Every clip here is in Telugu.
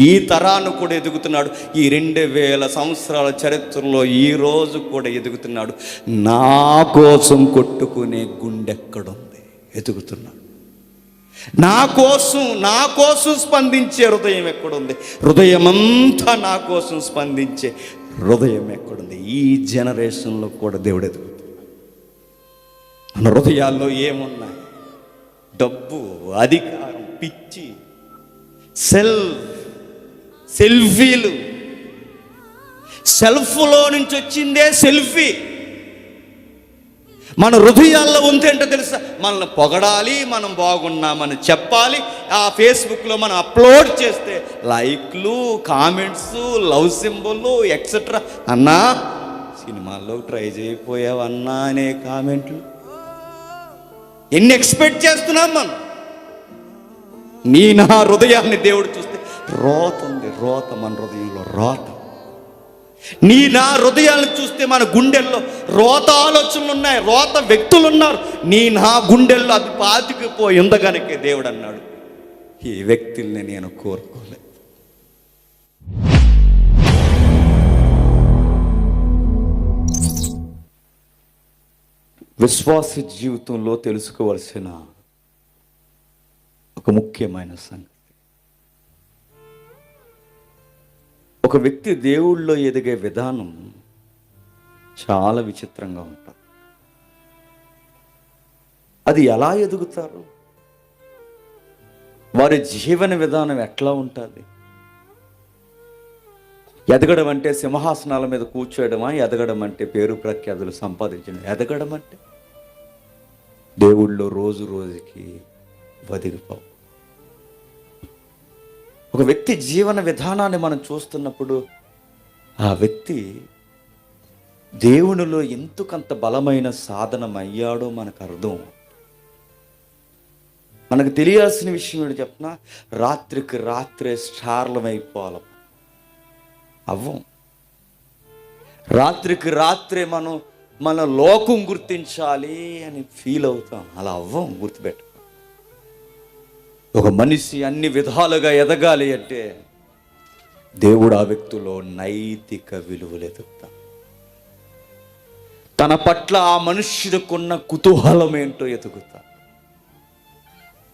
ఈ తరాన్ని కూడా ఎదుగుతున్నాడు. ఈ రెండు వేల సంవత్సరాల చరిత్రలో ఈ రోజు కూడా ఎదుగుతున్నాడు. నా కోసం కొట్టుకునే గుండెక్కడుంది ఎదుగుతున్నాడు. నా కోసం నా కోసం స్పందించే హృదయం ఎక్కడుంది? హృదయమంతా నా కోసం స్పందించే హృదయం ఎక్కడుంది? ఈ జనరేషన్లో కూడా దేవుడు ఎదుగుతున్నాడు. మన హృదయాల్లో ఏమున్నాయి డబ్బు అధికారం పిచ్చి సెల్ఫ్ సెల్ఫీలు. సెల్ఫ్లో నుంచి వచ్చిందే సెల్ఫీ. మన హృదయాల్లో ఉంది ఏంటో తెలుసా? మనల్ని పొగడాలి మనం బాగున్నామని చెప్పాలి ఆ ఫేస్బుక్లో మనం అప్లోడ్ చేస్తే లైక్లు కామెంట్స్ లవ్ సింబల్ ఎక్సెట్రా అన్నా సినిమాల్లో ట్రై చేయకపోయావన్నా అనే కామెంట్లు. ఎన్ని ఎక్స్పెక్ట్ చేస్తున్నాం మనం? నీ నా హృదయాన్ని దేవుడు చూస్తే రోతుంది రోత మన హృదయంలో రోత. నీ నా హృదయాలను చూస్తే మన గుండెల్లో రోత ఆలోచనలు ఉన్నాయి రోత వ్యక్తులు ఉన్నారు. నీ నా గుండెల్లో అది పాతికిపోయి ఉంది కనుక దేవుడు అన్నాడు ఈ వ్యక్తుల్ని నేను కోరుకోలేదు విశ్వాస జీవితంలో తెలుసుకోవలసిన ఒక ముఖ్యమైన సంగతి. ఒక వ్యక్తి దేవుళ్ళో ఎదిగే విధానం చాలా విచిత్రంగా ఉంటుంది. అది ఎలా ఎదుగుతారు? వారి జీవన విధానం ఎట్లా ఉంటుంది? ఎదగడం అంటే సింహాసనాల మీద కూర్చోయడమా ఎదగడం అంటే పేరు ప్రఖ్యాతులు సంపాదించడం. ఎదగడం అంటే దేవుళ్ళో రోజు రోజుకి వదిలిపోవు. ఒక వ్యక్తి జీవన విధానాన్ని మనం చూస్తున్నప్పుడు ఆ వ్యక్తి దేవునిలో ఎంతకంత బలమైన సాధనం అయ్యాడో మనకు అర్థం. మనకు తెలియాల్సిన విషయం ఏంటి చెప్పిన? రాత్రికి రాత్రే స్టార్లమైపోవాలి అవ్వం. రాత్రికి రాత్రే మనం మన లోకం గుర్తించాలి అని ఫీల్ అవుతాం. అలా అవ్వం గుర్తుపెట్టు ఒక మనిషి అన్ని విధాలుగా ఎదగాలి అంటే దేవుడు ఆ వ్యక్తిలో నైతిక విలువలు ఎదుగుతా తన పట్ల ఆ మనుష్యుడికున్న కుతూహలం ఏంటో ఎదుగుతా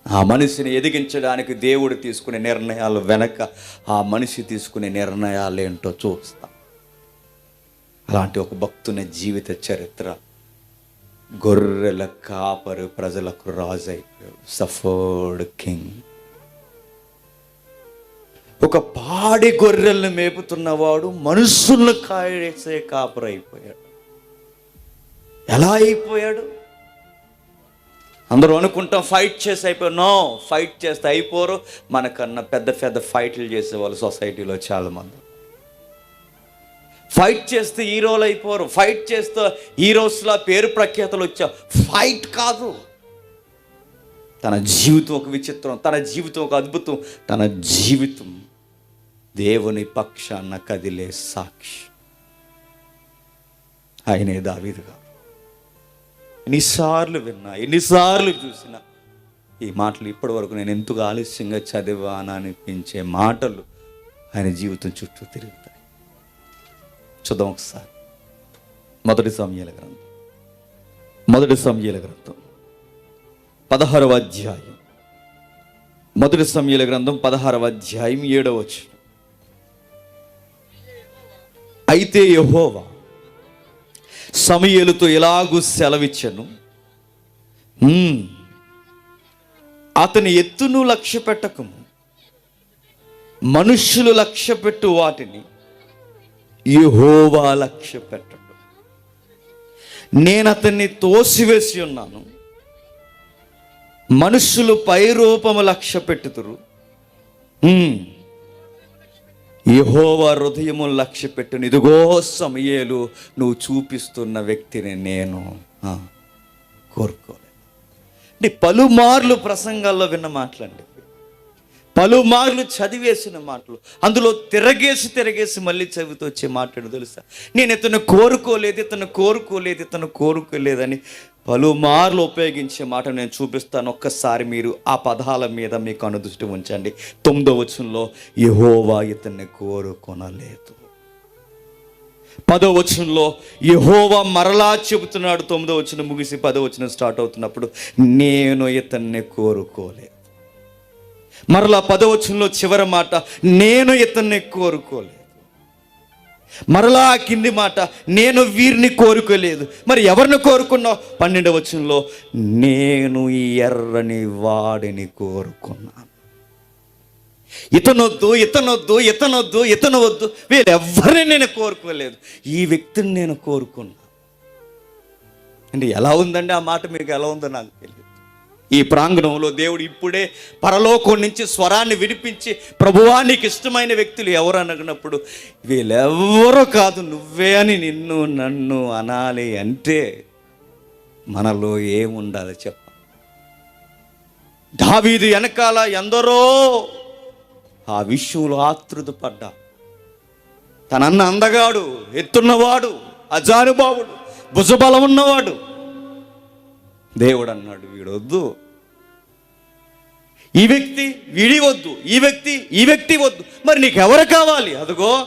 ఆ మనిషిని ఎదిగించడానికి దేవుడు తీసుకునే నిర్ణయాలు వెనక ఆ మనిషి తీసుకునే నిర్ణయాలు ఏంటో చూస్తా. అలాంటి ఒక భక్తుని జీవిత చరిత్ర గొర్రెల కాపరు ప్రజలకు రాజు. అయిపోయాడు సఫర్డ్ కింగ్. ఒక పాడి గొర్రెల్ని మేపుతున్నవాడు మనుషులను కాయడేసే కాపరు అయిపోయాడు. ఎలా అయిపోయాడు? అందరూ అనుకుంటాం ఫైట్ చేసి అయిపోయారు. నో ఫైట్ చేస్తే అయిపోరు. మనకన్నా పెద్ద పెద్ద ఫైట్లు చేసేవాళ్ళు సొసైటీలో చాలామంది. ఫైట్ చేస్తే హీరోలు అయిపోరు. ఫైట్ చేస్తే హీరోస్లా పేరు ప్రఖ్యాతలు వచ్చా ఫైట్ కాదు. తన జీవితం ఒక విచిత్రం తన జీవితం ఒక అద్భుతం తన జీవితం దేవుని పక్షాన కదిలే సాక్షి. ఆయనే దావీదుగా ఎన్నిసార్లు విన్నా ఎన్నిసార్లు చూసినా ఈ మాటలు ఇప్పటి వరకు నేను ఎందుకు ఆలస్యంగా చదివానా అనిపించే మాటలు ఆయన జీవితం చుట్టూ తిరుగుతాయి. చూద్దాం ఒకసారి. మొదటి సమయాల గ్రంథం. మొదటి సమయాల గ్రంథం. పదహారవ అధ్యాయం. మొదటి సమయాల గ్రంథం పదహారవ అధ్యాయం ఏడవచ్చు అయితే యహోవా సమయలుతో ఎలాగూ సెలవిచ్చను? అతని ఎత్తును లక్ష్య పెట్టకము మనుష్యులు లక్ష్య పెట్టు వాటిని యహోవా లక్ష్య పెట్టడు. నేను అతన్ని తోసివేసి ఉన్నాను. మనుషులు పైరూపము లక్ష్య పెట్టుతురు యహోవా హృదయము లక్ష్య పెట్టును ఇదిగో సమయాలు నువ్వు చూపిస్తున్న వ్యక్తిని నేను. కోరుకోలేదు. పలుమార్లు ప్రసంగాల్లో విన్న మాటలండి. పలుమార్లు చదివేసిన మాటలు. అందులో తిరగేసి తిరగేసి మళ్ళీ చదివితూ వచ్చే మాట్లాడు తెలుసా? నేను ఇతను కోరుకోలేదు ఇతను కోరుకోలేదు ఇతను కోరుకోలేదని పలుమార్లు ఉపయోగించే మాట నేను చూపిస్తాను. ఒక్కసారి మీరు ఆ పదాల మీద మీకు అనుదృష్టి ఉంచండి. తొమ్మిదో వచనంలో యహోవా ఇతన్ని కోరుకొనలేదు. పదో వచనంలో యహోవా మరలా చెబుతున్నాడు. తొమ్మిదో వచనం ముగిసి పదో వచనం స్టార్ట్ అవుతున్నప్పుడు నేను ఇతన్ని కోరుకోలేదు. మరలా పదో వచనంలో చివరి మాట నేను ఇతన్ని కోరుకోలేదు. మరలా కింది మాట నేను వీరిని కోరుకోలేదు. మరి ఎవరిని కోరుకున్నావు? పన్నెండవ వచనంలో నేను ఈ ఎర్రని వాడిని కోరుకున్నాను. ఇతనొద్దు ఇతనొద్దు ఇతనొద్దు ఇతను వద్దు వీళ్ళెవ్వరిని నేను కోరుకోలేదు. ఈ వ్యక్తిని నేను కోరుకున్నా అంటే ఎలా ఉందండి ఆ మాట మీకు? ఎలా ఉందో నాకు తెలియదు. ఈ ప్రాంగణంలో దేవుడు ఇప్పుడే పరలోకం నుంచి స్వరాన్ని వినిపించి ప్రభువా నీకు ఇష్టమైన వ్యక్తులు ఎవరు అనగినప్పుడు వీళ్ళెవ్వరూ కాదు నువ్వే అని నిన్ను నన్ను అనాలి అంటే మనలో ఏముండాలి చెప్ప. దావీదు వెనకాల ఎందరో ఆ విషయంలో ఆతృత పడ్డా తనన్న అందగాడు ఎత్తున్నవాడు అజానుభావుడు భుజబలం ఉన్నవాడు దేవుడు అన్నాడు వీడొద్దు. ఈ వ్యక్తి వీడి వద్దు ఈ వ్యక్తి ఈ వ్యక్తి వద్దు. మరి నీకు ఎవరు కావాలి? అదిగో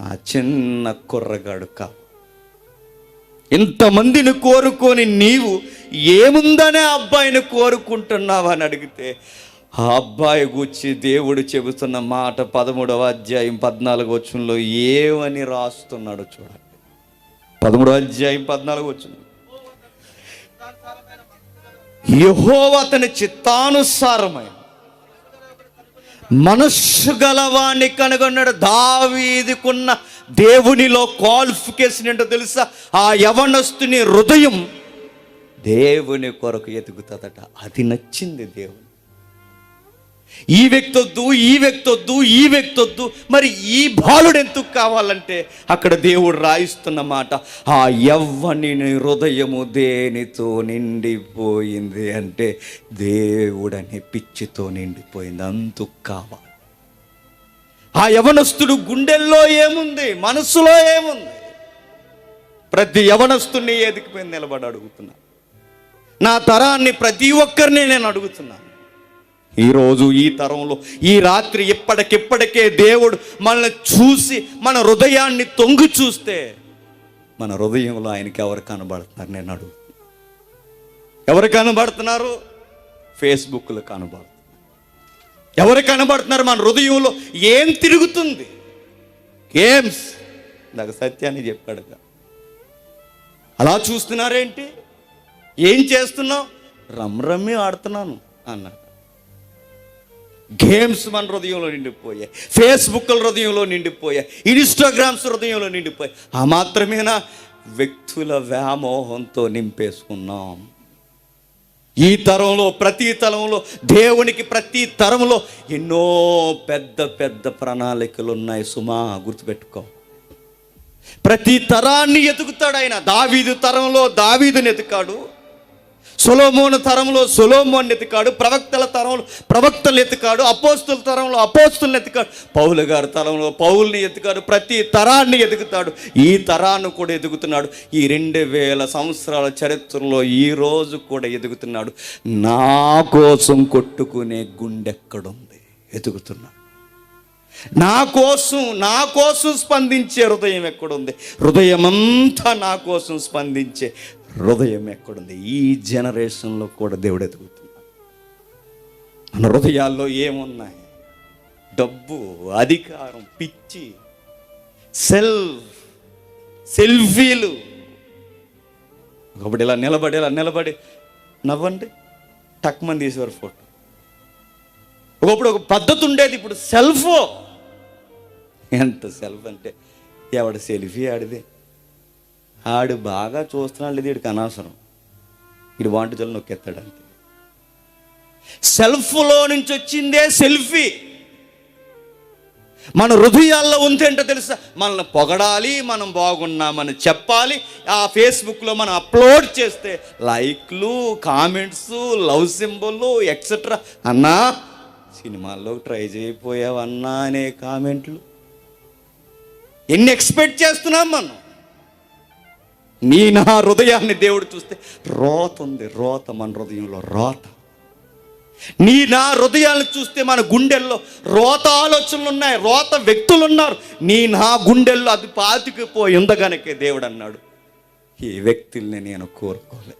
ఆ చిన్న కుర్రగాడు కా. ఇంతమందిని కోరుకొని నీవు ఏముందనే అబ్బాయిని కోరుకుంటున్నావు అని అడిగితే ఆ అబ్బాయి గూర్చి దేవుడు చెబుతున్న మాట పదమూడవ అధ్యాయం పద్నాలుగు వచ్చంలో ఏమని రాస్తున్నాడు చూడండి. పదమూడవ అధ్యాయం పద్నాలుగు వచ్చింది యహోవ అతని చిత్తానుసారమైన మనస్సు గలవాణ్ణి కనుగొన్నాడు. దావీదికున్న దేవునిలో క్వాలిఫికేషన్ ఏంటో తెలుసా? ఆ యవనస్తుని హృదయం దేవుని కొరకు ఎదుగుతుందట. అది నచ్చింది దేవుని ఈ వ్యక్తి వద్దు ఈ వ్యక్తి వద్దు ఈ వ్యక్తి వద్దు మరి ఈ బాలుడు ఎందుకు కావాలంటే అక్కడ దేవుడు రాయిస్తున్న మాట ఆ ఎవ్వని హృదయము దేనితో నిండిపోయింది? అంటే దేవుడనే పిచ్చితో నిండిపోయింది అందుకు కావాలి. ఆ యవనస్తుడు గుండెల్లో ఏముంది? మనసులో ఏముంది? ప్రతి యవనస్తుడిని ఎదిగిపోయి నిలబడి అడుగుతున్నా? నా తరాన్ని ప్రతి ఒక్కరిని నేను అడుగుతున్నాను ఈరోజు ఈ తరంలో ఈ రాత్రి ఇప్పటికిప్పటికే దేవుడు మనల్ని చూసి మన హృదయాన్ని తొంగి చూస్తే మన హృదయంలో ఆయనకి ఎవరు కనబడుతున్నారు? నేను అడుగు. ఎవరు కనబడుతున్నారు? ఫేస్బుక్లో కనబడుతున్నారు. ఎవరు కనబడుతున్నారు? మన హృదయంలో ఏం తిరుగుతుంది? గేమ్స్. నాకు సత్యాన్ని చెప్పాడు అలా చూస్తున్నారేంటి? ఏం చేస్తున్నావు? రమ్ రమ్మి ఆడుతున్నాను అన్నాడు. గేమ్స్ మన హృదయంలో నిండిపోయాయి. ఫేస్బుక్ల హృదయంలో నిండిపోయాయి. ఇన్స్టాగ్రామ్స్ హృదయంలో నిండిపోయాయి. ఆ మాత్రమేనా? వ్యక్తుల వ్యామోహంతో నింపేసుకున్నాం. ఈ తరంలో ప్రతి తరంలో దేవునికి ప్రతి తరంలో ఎన్నో పెద్ద పెద్ద ప్రణాళికలు ఉన్నాయి సుమా గుర్తుపెట్టుకో. ప్రతి తరాన్ని ఎతుకుతాడు ఆయన. దావీదు తరంలో దావీదుని ఎతుకాడు సొలోమోను తరంలో సొలోమోన్ ఎతికాడు ప్రవక్తల తరంలో ప్రవక్తలు ఎతికాడు అపోస్తుల తరంలో అపోస్తులను ఎతికాడు. పౌలు గారి తరంలో పౌల్ని ఎతికాడు ప్రతి తరాన్ని ఎదుగుతాడు. ఈ తరాన్ని కూడా ఎదుగుతున్నాడు. ఈ రెండు వేల సంవత్సరాల చరిత్రలో ఈ రోజు కూడా ఎదుగుతున్నాడు. నా కోసం కొట్టుకునే గుండెక్కడుంది? ఎదుగుతున్నాడు నా కోసం నా కోసం స్పందించే హృదయం ఎక్కడుంది? హృదయం అంతా నా కోసం స్పందించే హృదయం ఎక్కడుంది? ఈ జనరేషన్లో కూడా దేవుడు ఎదుగుతున్నాడు. మన హృదయాల్లో ఏమున్నాయి? డబ్బు అధికారం పిచ్చి సెల్ఫ్ సెల్ఫీలు. ఒకప్పుడు ఇలా నిలబడి ఇలా నిలబడి నవ్వండి టక్మని తీసేవారు ఫోటో. ఒకప్పుడు ఒక పద్ధతి ఉండేది ఇప్పుడు సెల్ఫ్. ఎంత సెల్ఫ్ అంటే ఎవడ సెల్ఫీ ఆడిదే? ఆడు బాగా చూస్తున్నాడు లేదు వీడికి అనవసరం. వీడు వాంటజలు నొక్కెత్తాడు అంతే. సెల్ఫ్లో నుంచి వచ్చిందే సెల్ఫీ. మన హృదయాల్లో ఉందేంటో తెలుసా? మనల్ని పొగడాలి మనం బాగున్నామని చెప్పాలి. ఆ ఫేస్బుక్లో మనం అప్లోడ్ చేస్తే లైక్లు కామెంట్స్ లవ్ సింబల్ ఎక్సెట్రా అన్నా సినిమాల్లో ట్రై చేయకపోయావన్నా అనే కామెంట్లు. ఎన్ని ఎక్స్పెక్ట్ చేస్తున్నాం మనం? నీ నా హృదయాన్ని దేవుడు చూస్తే రోత ఉంది రోత మన హృదయంలో రోత. నీ నా హృదయాన్ని చూస్తే మన గుండెల్లో రోత ఆలోచనలు ఉన్నాయి రోత వ్యక్తులు ఉన్నారు. నీ నా గుండెల్లో అది పాతికిపోయి ఉందగనకే దేవుడు అన్నాడు ఈ వ్యక్తుల్ని నేను కోరుకోలే.